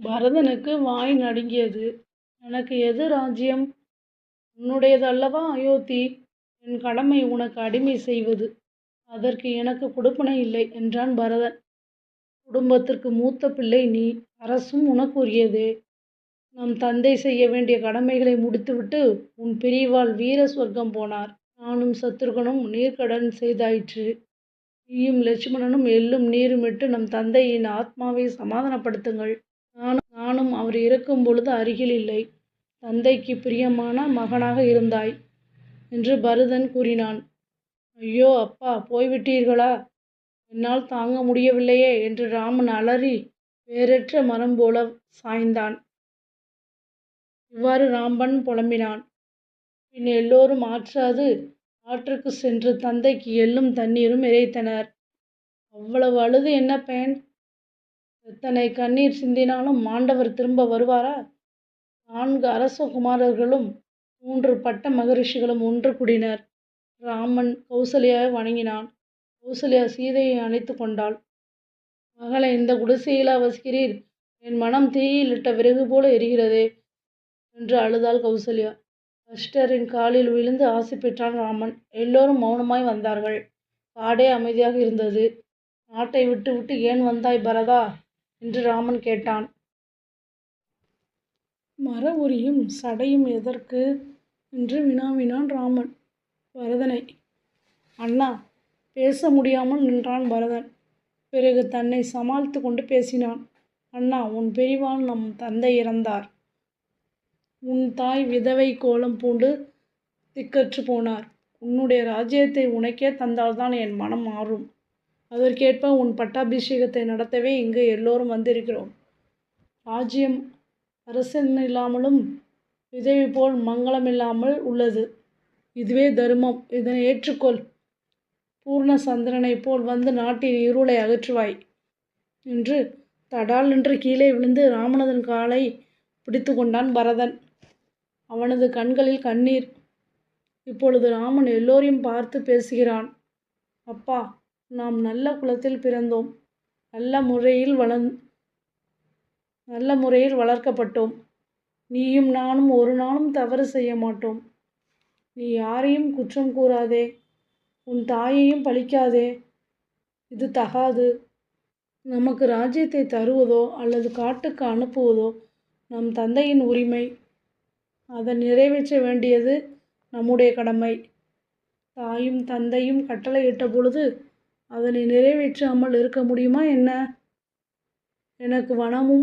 பரதனுக்கு வாய் நடுங்கியது. எனக்கு எது ராஜ்யம்? உன்னுடையதல்லவா அயோத்தி. என் கடமை உனக்கு அடிமை செய்வது. அதற்கு எனக்கு கொடுப்பனை இல்லை என்றான் பரதன். குடும்பத்திற்கு மூத்த பிள்ளை நீ. அரசும் உனக்குரியதே. நம் தந்தை செய்ய வேண்டிய கடமைகளை முடித்துவிட்டு உன் பிரிவால் வீர சொர்க்கம் போனார். நானும் சத்ருகனும் நீர்க்கடன் செய்தாயிற்று. நீயும் லட்சுமணனும் எள்ளும் நீருமிட்டு நம் தந்தையின் ஆத்மாவை சமாதானப்படுத்துங்கள். நானும் அவர் இறக்கும் பொழுது அருகில் இல்லை. தந்தைக்கு பிரியமான மகனாக இருந்தாய். என்று பரதன் கூறினான். ஐயோ அப்பா போய்விட்டீர்களா? என்னால் தாங்க முடியவில்லையே என்று ராமன் அலறி வேறற்ற மரம் போல சாய்ந்தான். இவ்வாறு ராமன் புலம்பினான். பின் எல்லோரும் ஆற்றாது ஆற்றுக்கு சென்று தந்தைக்கு எள்ளும் தண்ணீரும் இறைத்தனர். அவ்வளவு அழுது என்ன பயன்? எத்தனை கண்ணீர் சிந்தினாலும் மாண்டவர் திரும்ப வருவாரா? நான்கு அரசகுமாரர்களும் மூன்று பட்ட மகரிஷிகளும் ஒன்று கூடினர். ராமன் கௌசல்யாவை வணங்கினான். கௌசல்யா சீதையை அணைத்து கொண்டாள். மகளே இந்த குடிசையிலா வசிக்கிறீர்? என் மனம் தீயில் இட்ட விறகு போல எரிகிறதே. என்று அழுதாள் கௌசல்யா. அஷ்டரின் காலில் விழுந்து ஆசி பெற்றான் ராமன். எல்லோரும் மௌனமாய் வந்தார்கள். காடே அமைதியாக இருந்தது. நாட்டை விட்டுவிட்டு ஏன் வந்தாய் பரதா? என்று ராமன் கேட்டான். மர உரியும் சடையும் எதற்கு? என்று வினாவினான் ராமன் பரதனை. அண்ணா. பேச முடியாமல் நின்றான் பரதன். பிறகு தன்னை சமாளித்து கொண்டு பேசினான். அண்ணா உன் பிரிவால் நம் தந்தை இறந்தார். உன் தாய் விதவை கோலம் பூண்டு திக்கற்றுப் போனார். உன்னுடைய ராஜ்யத்தை உனக்கே தந்தால்தான் என் மனம் மாறும் அதற்கேற்ப உன் பட்டாபிஷேகத்தை நடத்தவே இங்கு எல்லோரும் வந்திருக்கிறோம். ராஜ்யம் அரசனில்லாமலும் விதவி போல் மங்களமில்லாமல் உள்ளது. இதுவே தர்மம் இதனை ஏற்றுக்கொள். பூர்ண சந்திரனைப் போல் வந்து நாட்டின் இருளை அகற்றுவாய். என்று தடால் என்று கீழே விழுந்து ராமனதன் காலை பிடித்து கொண்டான் பரதன். அவனது கண்களில் கண்ணீர். இப்பொழுது ராமன் எல்லோரையும் பார்த்து பேசுகிறான். அப்பா. நாம் நல்ல குலத்தில் பிறந்தோம். நல்ல முறையில் வளந் நல்ல முறையில் வளர்க்கப்பட்டோம். நீயும் நானும் ஒரு நாளும் தவறு செய்ய மாட்டோம். நீ யாரையும் குற்றம் கூறாதே. உன் தாயையும் பழிக்காதே. இது தகாது. நமக்கு ராஜ்யத்தை தருவதோ அல்லது காட்டுக்கு அனுப்புவதோ நம் தந்தையின் உரிமை. அதை நிறைவேற்ற வேண்டியது நம்முடைய கடமை. தாயும் தந்தையும் கட்டளையிட்ட பொழுது அதனை நிறைவேற்றாமல் இருக்க முடியுமா என்ன? எனக்கு வனமும்